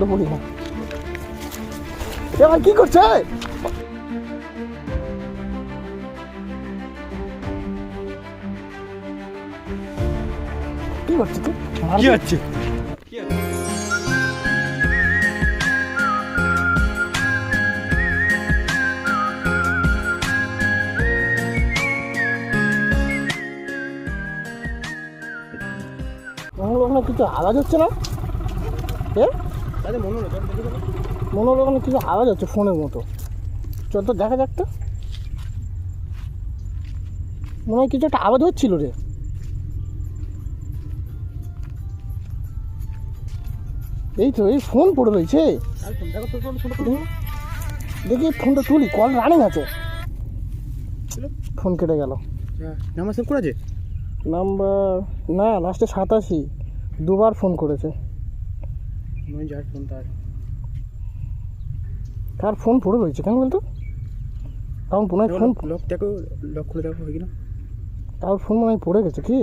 না। ভাই কি করছে? কি করছিস কি হচ্ছে? কিছু আওয়াজ হচ্ছে না? এ মনে হলো কিছু আওয়াজ হচ্ছে ফোনের মতো। চল তো দেখা যাক তো। মনে হয় কিছু একটা আওয়াজ হচ্ছিল রে। এই তো এই ফোন পড়ে রয়েছে। দেখি ফোনটা তুলি কল রানিং আছে। ফোন কেটে গেল। নাম্বার সেভ করেছে? নাম্বার না লাস্টে সাতাশি। দুবার ফোন করেছে। নয় যার ফোন তার। কার ফোন পড়ে রয়েছে কেন বলতো? কারণ হয় ফোন লক দেখো লক খুলে দেখো হয় কিনা তার ফোন মনে হয় পড়ে গেছে কি?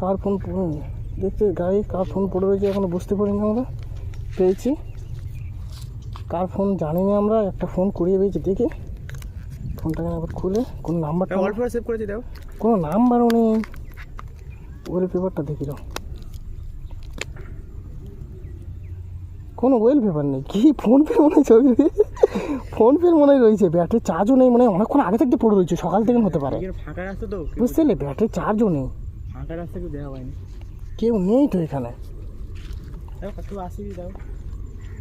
কার ফোন পড়ে দেখতে গাড়ি কার ফোন পড়ে রয়েছে এখনও বুঝতে পারিনি আমরা। পেয়েছি। কার ফোন জানি না আমরা একটা ফোন করিয়ে পেয়েছি দেখি। ফোনটাকে আবার খুলে। কোন নাম্বারটা সেভ করেছে দেখো কোনো নাম্বারও নেই। ওয়েল পেপারটা দেখি দাও কোনো ওয়েল পেপার নেই। কি ফোন পে মনে হয় ছবি? ফোন পে মনে হয় রয়েছে। ব্যাটারি চার্জও নেই মানে অনেকক্ষণ আগে থেকে পড়ে রয়েছে। সকাল থেকে হতে পারে। ফাঁকা রাস্তা তো। বুঝতে পারলে ব্যাটারি চার্জও নেই। ফাঁকা রাস্তা কেউ দেওয়া হয়নি। কেউ নেই তো এখানে।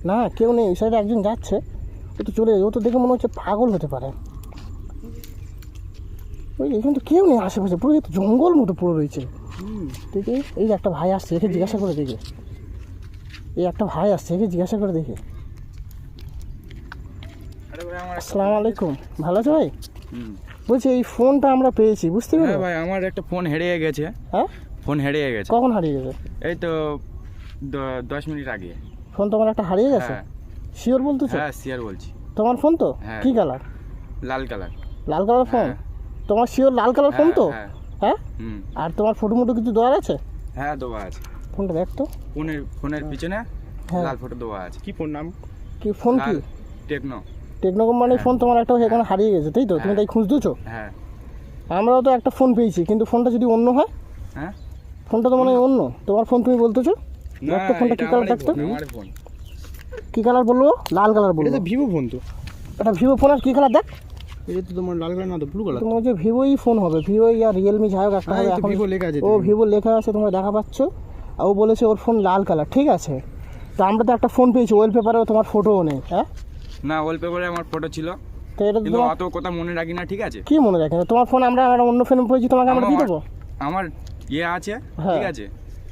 না কেউ নেই। ওই সাইডে একজন যাচ্ছে। ও তো চলে ও তো দেখে মনে হচ্ছে পাগল হতে পারে। ওই এখানে তো কেউ নেই আশেপাশে। পুরো জঙ্গল মতো পড়ে রয়েছে। দেখি এই একটা ভাই আসছে একে জিজ্ঞাসা করে দেখে। এই একটা ভাই আসছে একে জিজ্ঞাসা করে দেখে। আমার আসসালামু আলাইকুম। ভালো আছো ভাই? বলছি এই ফোনটা আমরা পেয়েছি বুঝতে হ্যাঁ পেরেছ? ভাই আমার একটা ফোন হেরিয়ে গেছে। হ্যাঁ? ফোন হেরিয়ে গেছে। কখন হারিয়ে গেছে? এই তো দশ মিনিট আগে। ফোন তোমার একটা হারিয়ে গেছে? হ্যাঁ। শিওর বলতেছো? হ্যাঁ সিয়ার বলছি। তোমার ফোন তো? হ্যাঁ। কি কালার লাল কালার লাল কালার ফোন? হ্যাঁ। তোমার শিওর লাল কালার ফোন তো? হ্যাঁ। হ্যাঁ? আর তোমার ফটো মোটো কিছু দেওয়ার আছে? হ্যাঁ দেওয়া আছে। ফোনটা দেখ তো। ফোনের ফোনের পিছনে হ্যাঁ। লাল ফটো দেওয়া আছে। কি ফোন নাম? কি ফোন কি? টেকনো টেকনো কোম্পানির ফোন তোমার একটা এখানে হারিয়ে গেছে তাই তো? তুমি হ্যাঁ। তাই খুঁজতেছো হ্যাঁ। আমরাও তো একটা ফোন পেয়েছি কিন্তু ফোনটা যদি অন্য হয়? হ্যাঁ? ফোনটা তো মানে অন্য। তোমার ফোন তুমি বলতেছো? দেখ তো ফোনটা কি কালার থাকতো আমার ফোন কি কালার বলব? লাল কালার বলব। ভিভো ফোন তো। এটা ভিভো ফোন আর কি কালার দেখ? এটা তো তোমার লাল কালার না তো ব্লু কালার তোমার যে ভিভোই ফোন হবে ভিভো আর রিয়েলমি যাই হোক একটা হবে এখন ভিভো লেখা আছে ও ভিভো লেখা আছে তোমরা দেখা পাচ্ছ। আর ও বলেছে ওর ফোন লাল কালার ঠিক আছে। তো আমরা তো একটা ফোন পেয়েছি ওয়েল পেপারেও তোমার ফটোও নেই হ্যাঁ? না ওয়ালপেপারে আমার ফটো ছিল। তো এটা তো অত কথা মনে রাখি না ঠিক আছে? কি মনে রাখে? না? তোমার ফোন আমরা অন্য ফোন পেয়েছি তোমাকে আমরা দিয়ে দেবো? আমার ইয়ে আছে হ্যাঁ। ঠিক আছে?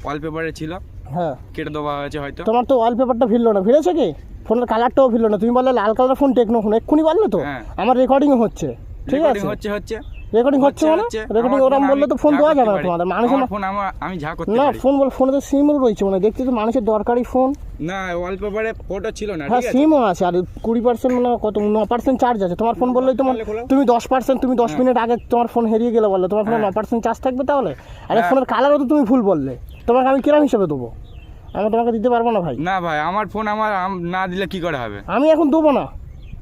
ওয়ালপেপারে ছিল। হ্যাঁ। কেটে দেওয়া হয়েছে হয়তো। তোমার তো ওয়ালপেপারটা ভিড়লো না ভিড়েছে কি? ফোনের কালারটাও ভিড়লো না। তুমি বললে লাল কালার ফোন টেকনো ফোন এক্ষুনি বললে তো? হ্যাঁ। আমার রেকর্ডিংও হচ্ছে। ঠিক রেকর্ডিং আছে? হচ্ছে হচ্ছে। রেকর্ডিং হচ্ছে মানে? রেকর্ডিং ওরম বললে তো ফোন দেওয়া যাবে না তোমাদের। মানুষের ফোন আমি যা করতে না ফোন বল ফোনে তো সিমও রয়েছে মানে। দেখছি তো মানুষের দরকারি ফোন না ওয়ালপেপারে ফটো ছিল না হ্যাঁ ঠিক আছে? সিমও আছে। আর কুড়ি পার্সেন্ট মানে কত? ন পার্সেন্ট চার্জ আছে। তোমার ফোন বললেই তোমার। তুমি দশ পার্সেন্ট তুমি দশ মিনিট আগে তোমার ফোন হারিয়ে গেলে বললে। তোমার ফোনে ন হ্যাঁ। পার্সেন্ট চার্জ থাকবে তাহলে? আরে হ্যাঁ। ফোনের কালারও তো তুমি ভুল বললে। তোমাকে আমি কিরাম হিসেবে দেবো? আমি তোমাকে দিতে পারব না ভাই। না ভাই আমার ফোন আমার না দিলে কি করে হবে? আমি এখন দেবো না।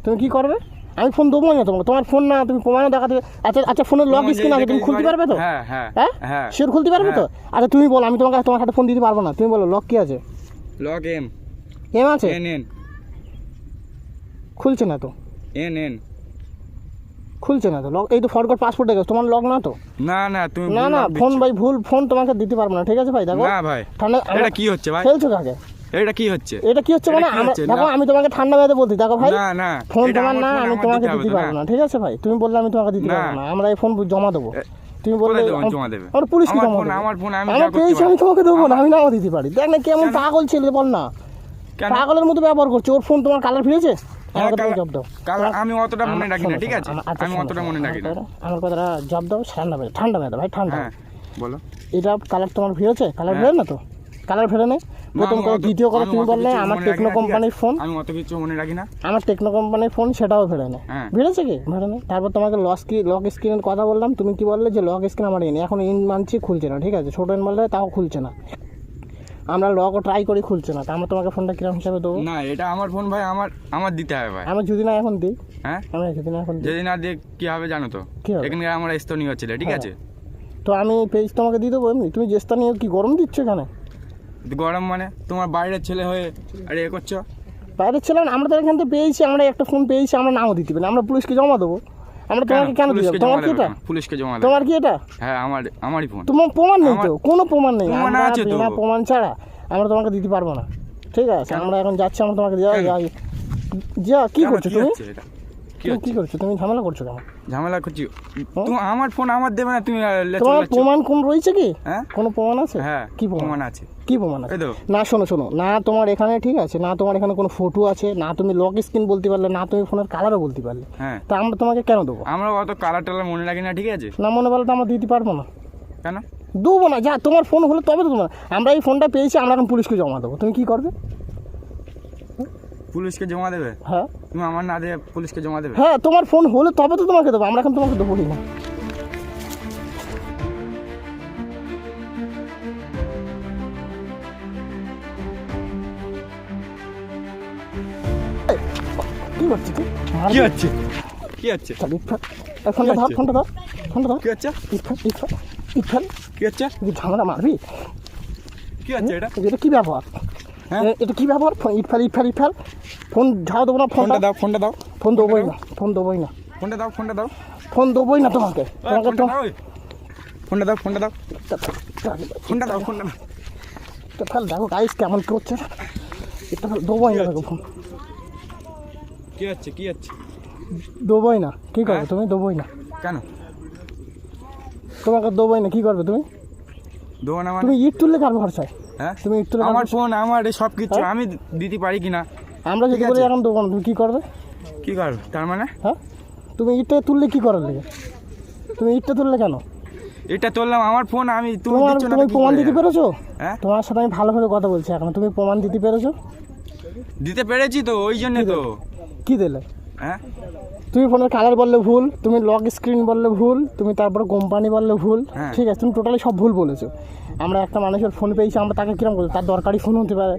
তুমি কি করবে? আমি ফোন দেবো না তোমাকে। তোমার ফোন না তুমি প্রমাণও দেখাতে আচ্ছা আচ্ছা ফোনের লক স্ক্রিন আছে তুমি খুলতে পারবে তো? হ্যাঁ হ্যাঁ হ্যাঁ? হ্যাঁ। শিওর খুলতে পারবে তো? আচ্ছা তুমি বলো আমি তোমাকে তোমার হাতে ফোন দিতে পারব না। তুমি বলো লক কি আছে? লক এম এম আছে? এন এন খুলছে না তো? এন এন খুলছে না তো? লক এই তো ফরগট পাসপোর্টে গেছে তোমার লক না তো? না না তুমি না না ফোন ভাই ভুল ফোন তোমাকে দিতে পারব না ঠিক আছে ভাই? দেখো না ভাই ঠান্ডা এটা কি হচ্ছে ভাই? খেলছো কাকে? এটা কি হচ্ছে? এটা কি হচ্ছে মানে কি? দেখো আমি তোমাকে ঠান্ডা মেয়াদে বলছি দেখো ভাই। না না ফোন তোমার না আমি তোমাকে দিতে পারব না। ঠিক আছে ভাই? তুমি বললে আমি তোমাকে দিতে পারব না আমরা এই ফোন জমা দেবো। তুমি বললে জমা দেবে? আমরা পুলিশকে আমার জমা দেবো। আমার ফোন আমি পেয়েছি আমি তোমাকে দেবো না আমি নাও দিতে পারি। দেখ না কেমন? পাগল ছেলে বল না। পাগলের মতো ব্যবহার করছে ওর ফোন তোমার কালার ফিরেছে? হ্যাঁ, আমি অতটা মনে রাখি না ঠিক আছে? আচ্ছা, আমি অতটা মনে রাখি না আমার কথাটা জব দাও ঠান্ডা মেয়াদে ঠান্ডা মেয়াদে ভাই ঠান্ডা। হ্যাঁ বলো। এটা কালার তোমার ফিরেছে কালার হ্যাঁ। না তো? কালার ফেরে নেই প্রথম কথা দ্বিতীয় কথা তুমি বললে আমার টেকনো? কোম্পানির ফোন আমি অত কিছু মনে রাখি না আমার টেকনো কোম্পানির ফোন সেটাও ফেরে নেই। ভিড়েছে কি? ভেড়ে নেই তারপর তোমাকে লস কি লক স্ক্রিনের কথা বললাম তুমি কি বললে যে লক স্ক্রিন আমার এনে। এখন ইন মানছি খুলছে না ঠিক আছে? ছোটো ইন বললে তাও খুলছে না। আমরা লকও ট্রাই করি খুলছে না। তা আমরা তোমাকে ফোনটা কীরকম হিসাবে দেবো? না এটা আমার ফোন ভাই আমার আমার দিতে হবে ভাই। আমি যদি না এখন দিই হ্যাঁ? আমি যদি না এখন দিই। যদি না দিয়ে কি হবে জানো তো? এখানকার আমার স্থানীয় ছেলে ঠিক হ্যাঁ। আছে? তো আমি পেজ তোমাকে দিয়ে দেবো এমনি? তুমি জেস্তা নিয়ে কি গরম দিচ্ছ এখানে? গরম মানে? তোমার বাইরের ছেলে হয়ে আরে এ করছ? বাইরের ছিলাম আমরা তো এখান থেকে পেয়েছি আমরা একটা ফোন পেয়েছি আমরা নাও দিতে পারি আমরা পুলিশকে জমা দেবো। আমরা তোমাকে কেন? জমা তোমার কি এটা? পুলিশকে জমা তোমার কি এটা? হ্যাঁ আমার আমারই ফোন তোমার প্রমাণ নেই তো? কোনো প্রমাণ নেই। প্রমাণ আছে তো। প্রমাণ ছাড়া আমরা তোমাকে দিতে পারব না। ঠিক আছে আমরা এখন যাচ্ছি আমরা তোমাকে দেওয়া যা কি করছ তুমি? কি করছ? তুমি ঝামেলা করছ কেন? ঝামেলা করছি। তুমি আমার ফোন আমার দেবে না তুমি তোমার প্রমাণ কোন রয়েছে কি? হ্যাঁ? কোনো প্রমাণ আছে? হ্যাঁ কি প্রমাণ? আছে। কি প্রমাণ আছে? না শোনো শোনো। না তোমার এখানে ঠিক আছে না তোমার এখানে কোনো ফটো আছে না তুমি লক স্ক্রিন বলতে পারলে না তুমি ফোনের কালারও বলতে পারলে। হ্যাঁ। তা আমরা তোমাকে কেন দেবো? আমরা অত কালার টালার মনে রাখি না ঠিক আছে? না মনে বলে তো আমরা দিতে পারব না। কেন? দেবো না যা তোমার ফোন হলে তবে তো তোমার আমরা এই ফোনটা পেয়েছি আমরা এখন পুলিশকে জমা দেবো। তুমি কি করবে? পুলিশকে জমা দেবে? হ্যাঁ। তুমি আমার না দিয়ে পুলিশকে জমা দেবে? হ্যাঁ তোমার ফোন হলে তবে তো তোমাকে দেবো আমরা এখন তোমাকে দেবো না। কি তুই কি? হচ্ছে? কি হচ্ছে? ফোনটা ধর হচ্ছে? ফোনটা ধর ফোনটা ধর। কি হচ্ছে? ফেল ইট ফেল কি হচ্ছে? ঝামেলা মারবি? কি হচ্ছে এটা? এটা কি ব্যবহার? হ্যাঁ? এটা কি ব্যবহার? Phone it fail it fail it fail. Phone ঝাড় দেবো না ফোনটা? দাও ফোনটা দাও। ফোন দেবোই না ফোন দেবোই না। ফোনটা দাও ফোনটা দাও। ফোন দেবোই না তোমাকে। তোমাকে তো দাও ফোনটা দাও ফোনটা দাও। ফোনটা দাও ফোনটা দাও। ফেল দেখো গাইস কেমন করছে এটা দেবোই না দেখো ফোন। কি হচ্ছে কি হচ্ছে? দেবোই না কি করবে হ্যাঁ? তুমি? দেবোই না। কেন? তোমাকে দেবোই না কি করবে তুমি? দেবো না মানে? তুমি ইট তুললে কার ভরসায়? হ্যাঁ? তুমি ইট তুলে আমার ফোন আমার সব কিছু হ্যাঁ? আমি দিতে পারি কিনা? আমরা যদি বলি এখন দোকান তুমি কি করবে? কি করবে? তার মানে? হ্যাঁ? তুমি ইটটা তুললে কি করার লেগে? তুমি ইটটা তুললে কেন? এটা তুললাম আমার ফোন আমি তুমি দিচ্ছ না তুমি প্রমাণ দিতে পেরেছ? হ্যাঁ? তোমার সাথে আমি ভালোভাবে কথা বলছি এখন তুমি প্রমাণ দিতে পেরেছ? দিতে পেরেছি তো ওই জন্য তো। কি দিলে? হ্যাঁ? তুমি ফোনের কালার বললে ভুল তুমি লক স্ক্রিন বললে ভুল তুমি তারপরে কোম্পানি বললে ভুল। হ্যাঁ। ঠিক আছে তুমি টোটালি সব ভুল বলেছ। আমরা একটা মানুষের ফোন পেয়েছি আমরা তাকে কিরম বলছি? তার দরকারি ফোন হতে পারে।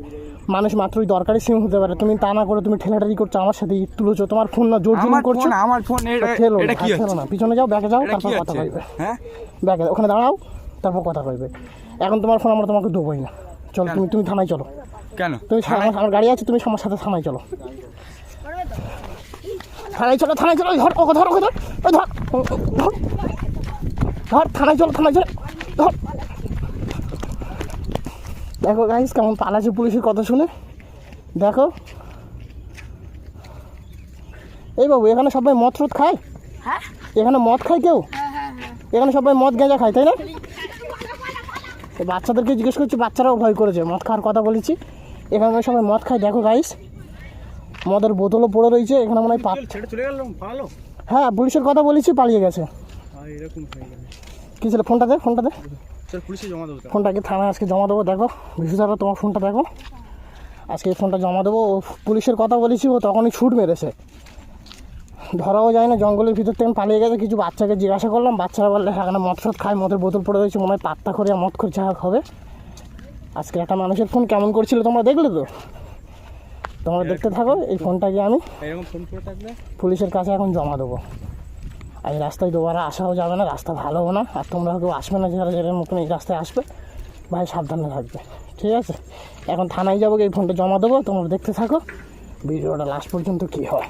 মানুষ মাত্রই দরকারি সিম হতে পারে। তুমি তা না করে তুমি ঠেলাটারি করছ আমার সাথে তুলেছো তোমার ফোন না জোর জোর করছ। আমার ফোন খেলো খেলো না পিছনে যাও ব্যাগে যাও তারপর কথা কইবে হ্যাঁ? ব্যাগে ওখানে দাঁড়াও তারপর কথা কইবে এখন তোমার ফোন আমরা তোমাকে দেবোই না। চলো তুমি তুমি থানায় চলো। কেন? তুমি আমার গাড়ি আছে তুমি আমার সাথে থানায় চলো। থানায় চলো থানায় চলো ধর ওকে ধর ওকে ধর ধর ধর থানায় চলো থানায় চলো ধর। দেখো গাইস কেমন পালাছে পুলিশের কথা শুনে। দেখো। এই বাবু এখানে সবাই মদ টদ খায়? হ্যাঁ? এখানে মদ খায় কেউ? এখানে সবাই মদ গেঁজা খায় তাই না? বাচ্চাদেরকে জিজ্ঞেস করছি বাচ্চারাও ভয় করেছে মদ খাওয়ার কথা বলেছি। এখানে সবাই মদ খায় দেখো গাইস মদের বোতলও পড়ে রয়েছে এখানে মনে হয় পাত ছেড়ে গেল হ্যাঁ পুলিশের কথা বলেছি পালিয়ে গেছে। এরকম হয়ে গেল কী ছিল ফোনটা দে ফোনটা দে। পুলিশে জমা দেবো ফোনটাকে থানায় আজকে জমা দেবো? দেখো বিশুদারা তোমার ফোনটা দেখো। আজকে এই ফোনটা জমা দেবো। ও পুলিশের কথা বলেছি ও তখনই ছুট মেরেছে। ধরাও যায় না জঙ্গলের ভিতর থেকে পালিয়ে গেছে। কিছু বাচ্চাকে জিজ্ঞাসা করলাম বাচ্চারা বললে এখানে মদ ফদ খায় মদের বোতল পড়ে রয়েছে মনে হয় পাত্তা করে মদ করে যা হবে। আজকে একটা মানুষের ফোন কেমন করছিল তোমরা দেখলে তো? তোমরা দেখতে থাকো এই ফোনটাকে আমি এরকম ফোন করে থাকলে? পুলিশের কাছে এখন জমা দেবো। এই রাস্তায় দুবারা আসাও যাবে না, রাস্তা ভালোও না। আর তোমরা কেউ আসবে না যারা যারা মতন এই রাস্তায় আসবে, ভাই সাবধানে থাকবে, ঠিক আছে? এখন থানায় যাব, এই ফোনটা জমা দেবো, তোমরা দেখতে থাকো। ভিডিওটা লাস্ট পর্যন্ত কী হয়।